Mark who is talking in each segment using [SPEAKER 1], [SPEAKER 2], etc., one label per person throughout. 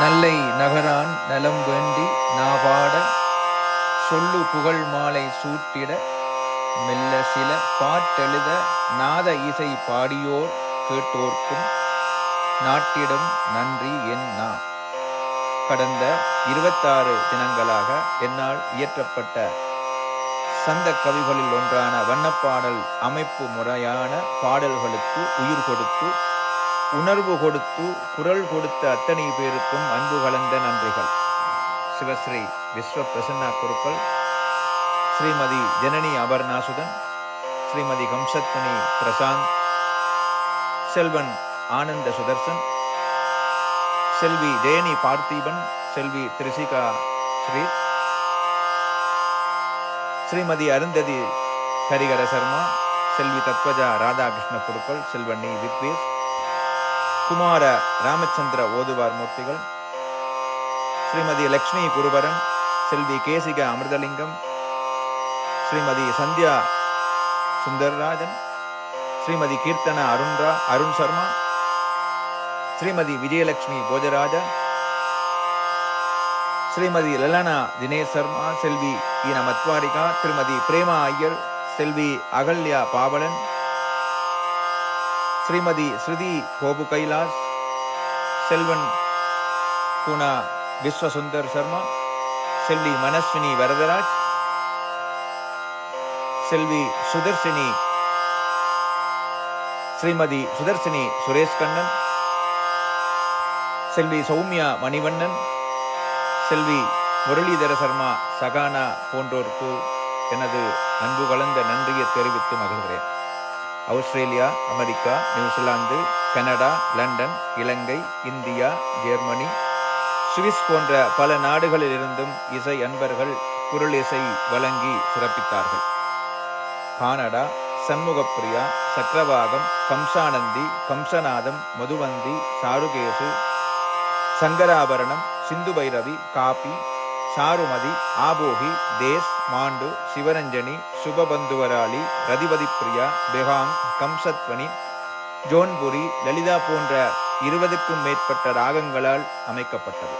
[SPEAKER 1] நல்லை நகரான் நலம் வேண்டி நாவாட சொல்லு புகழ் மாலை சூட்டிட மெல்ல சில பாட்டெழுத நாத இசை பாடியோர் கேட்டோர்க்கும் நாட்டிடம் நன்றி என் நா கடந்த இருபத்தாறு தினங்களாக என்னால் இயற்றப்பட்ட சந்த கவிகளில் ஒன்றான வண்ணப்பாடல் அமைப்பு முறையான பாடல்களுக்கு உயிர் கொடுத்து உணர்வு கொடுத்து குரல் கொடுத்த அத்தனை பேருக்கும் அன்பு கலந்த நன்றிகள். சிவஸ்ரீ விஸ்வ பிரசன்னா குருக்கள் ஸ்ரீமதி ஜனனி அபர்ணாசுதன் ஸ்ரீமதி கம்சத்வனி பிரசாந்த் செல்வன் ஆனந்த சுதர்சன் செல்வி ஜெயனி பார்த்தீபன் செல்வி திரிசிகா ஸ்ரீ ஸ்ரீமதி அருந்ததி ஹரிகர சர்மா செல்வி தத்வஜா ராதாகிருஷ்ண குருக்கள் செல்வண்ணி வித்வேஷ் குமார ராமச்சந்திர ஓதுவார் மூர்த்திகள் ஸ்ரீமதி லக்ஷ்மி குருவரன் செல்வி கேசிக அமிர்தலிங்கம் ஸ்ரீமதி சந்தியா சுந்தர்ராஜன் ஸ்ரீமதி கீர்த்தன அருண்ரா அருண் சர்மா ஸ்ரீமதி விஜயலட்சுமி போஜராஜா ஸ்ரீமதி லலனா தினேஷ் சர்மா செல்வி ஈன மத்வாரிகா திருமதி பிரேமா ஐயர் செல்வி அகல்யா பாவலன் ஸ்ரீமதி ஸ்ருதி கோபு கைலாஸ் செல்வன் குணா விஸ்வசுந்தர் சர்மா செல்வி மனஸ்வினி வரதராஜ் செல்வி சுதர்ஷினி ஸ்ரீமதி சுதர்ஷினி சுரேஷ் கண்ணன் செல்வி சௌமியா மணிவண்ணன் செல்வி முரளிதர சர்மா சகானா போன்றோருக்கு எனது அன்பு கலந்த நன்றியை தெரிவித்து மகிழ்கிறேன். Australia America New Zealand Canada London Ilangai India Germany Swiss போன்ற பல நாடுகளில் இருந்தும் இசை அன்பர்கள் குரல் இசை வழங்கி சிறப்பித்தார்கள். கானடா சண்முகப்பிரியா சக்கரவாகம் கம்சானந்தி கம்சநாதம் மதுவந்தி சாருகேசு சங்கராபரணம் சிந்து பைரவி காபி சாருமதி ஆபோகி தேஸ் மாண்டு சிவரஞ்சனி சுபபந்துவராளி ரதிபதி பிரியா பெகாங் கம்சத்வனி ஜோன்புரி லலிதா போன்ற இருபதுக்கும் மேற்பட்ட ராகங்களால் அமைக்கப்பட்டது.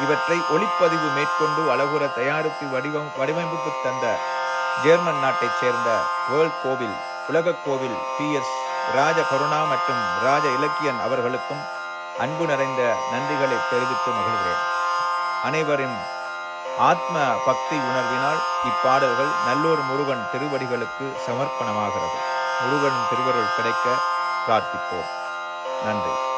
[SPEAKER 1] இவற்றை ஒளிப்பதிவு மேற்கொண்டு அழகுற தயாரித்து வடிவம் வடிவமைப்பு தந்த ஜெர்மன் நாட்டைச் சேர்ந்த வேர்ல்ட் கோவில் உலகக் கோவில் பி எஸ் ராஜ கருணா மற்றும் ராஜ இலக்கியன் அவர்களுக்கும் அன்பு நிறைந்த நன்றிகளை தெரிவித்து மகிழ்கிறேன். அனைவரின் ஆத்ம பக்தி உணர்வினால் இப்பாடல்கள் நல்லூர் முருகன் திருவடிகளுக்கு சமர்ப்பணமாகிறது. முருகன் திருவருள் கிடைக்க பிரார்த்திப்போம். நன்றி.